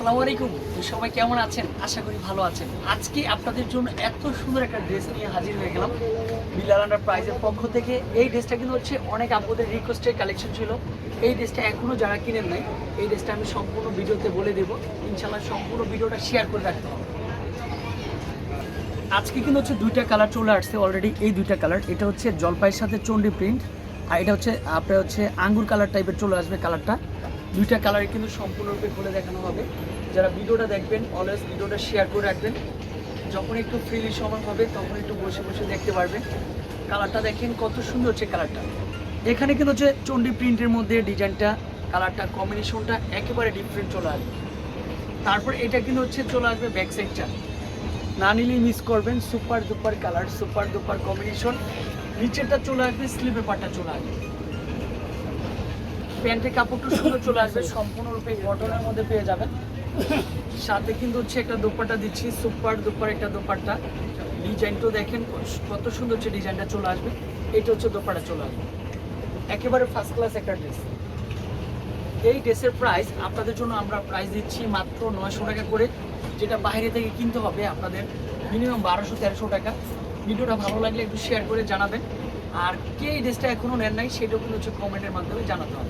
আসসালামু আলাইকুম। সবাই কেমন আছেন? আশা করি ভালো আছেন। আজকে আপনাদের জন্য এত সুন্দর একটা ড্রেস নিয়ে হাজির হয়ে গেলাম। বিলাল আন্ডার প্রাইজের পক্ষ থেকে। এই ড্রেসটা কিন্তু হচ্ছে অনেক আপুদের রিকোয়েস্টের কালেকশন ছিল। এই ড্রেসটা এখনও যারা কিনেন নাই, এই ড্রেসটা আমি সম্পূর্ণ ভিডিওতে বলে দেবো। ইনশাল্লাহ সম্পূর্ণ ভিডিওটা শেয়ার করে রাখতে হবে। আজকে কিন্তু হচ্ছে দুইটা কালার চলে আসছে অলরেডি এই দুইটা কালার এটা হচ্ছে জলপাইয়ের সাথে চন্ডি প্রিন্ট আর এটা হচ্ছে, আপনার হচ্ছে আঙ্গুর কালার টাইপের চলে আসবে কালারটা দুইটা কালারে কিন্তু সম্পূর্ণরূপে খুলে দেখানো হবে। যারা ভিডিওটা দেখবেন অলওয়েজ ভিডিওটা শেয়ার করে রাখবেন। যখন একটু ফ্রিলি সময় হবে, তখন একটু বসে বসে দেখতে পারবেন। কালারটা দেখেন, কত সুন্দর হচ্ছে কালারটা এখানে কিন্তু হচ্ছে চন্ডি প্রিন্টের মধ্যে ডিজাইনটা কালারটা কম্বিনেশনটা একেবারে ডিফারেন্ট চলে আসবে। তারপর এটা কিন্তু হচ্ছে চলে আসবে ব্যাক সাইডটা না নিলেই মিস করবেন super duper colour super duper combination নিচেরটা চলে আসবে স্লিপের পাটটা চলে আসবে। প্যান্টের কাপড়টা সুন্দর চলে আসবে, সম্পূর্ণরূপে কটনের মধ্যে পেয়ে যাবেন। সাথে কিন্তু হচ্ছে একটা দোপাট্টা দিচ্ছি সুপার দুপার একটা দোপাট্টা। ডিজাইনটাও দেখেন, কত সুন্দর হচ্ছে ডিজাইনটা চলে আসবে। এটা হচ্ছে দোপাট্টা চলে আসবে। একেবারে ফার্স্ট ক্লাস একটা ড্রেস এই ড্রেসের প্রাইস আপনাদের জন্য আমরা প্রাইস দিচ্ছি মাত্র নয়শো টাকা করে, যেটা বাইরে থেকে কিনতে হবে আপনাদের। মিনিমাম বারোশো, তেরোশো টাকা। ভিডিওটা ভালো লাগলে একটু শেয়ার করে জানাবেন। আর কে এই ড্রেসটা এখনও নেন নাই, সেটাও কিন্তু হচ্ছে কমেন্টের মাধ্যমে জানাতে হবে।